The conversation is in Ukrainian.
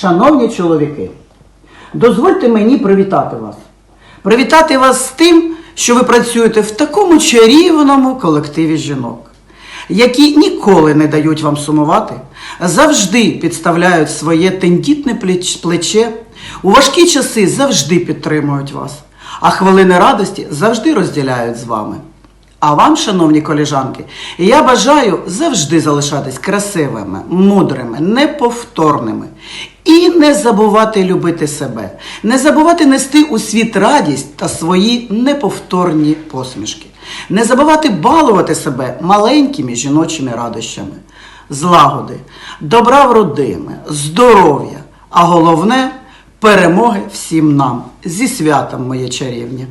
Шановні чоловіки, дозвольте мені привітати вас. Привітати вас з тим, що ви працюєте в такому чарівному колективі жінок, які ніколи не дають вам сумувати, завжди підставляють своє тендітне плече, у важкі часи завжди підтримують вас, а хвилини радості завжди розділяють з вами. А вам, шановні коліжанки, я бажаю завжди залишатись красивими, мудрими, неповторними і не забувати любити себе, не забувати нести у світ радість та свої неповторні посмішки, не забувати балувати себе маленькими жіночими радощами, злагоди, добра в родини, здоров'я, а головне перемоги всім нам зі святом, моє чарівні.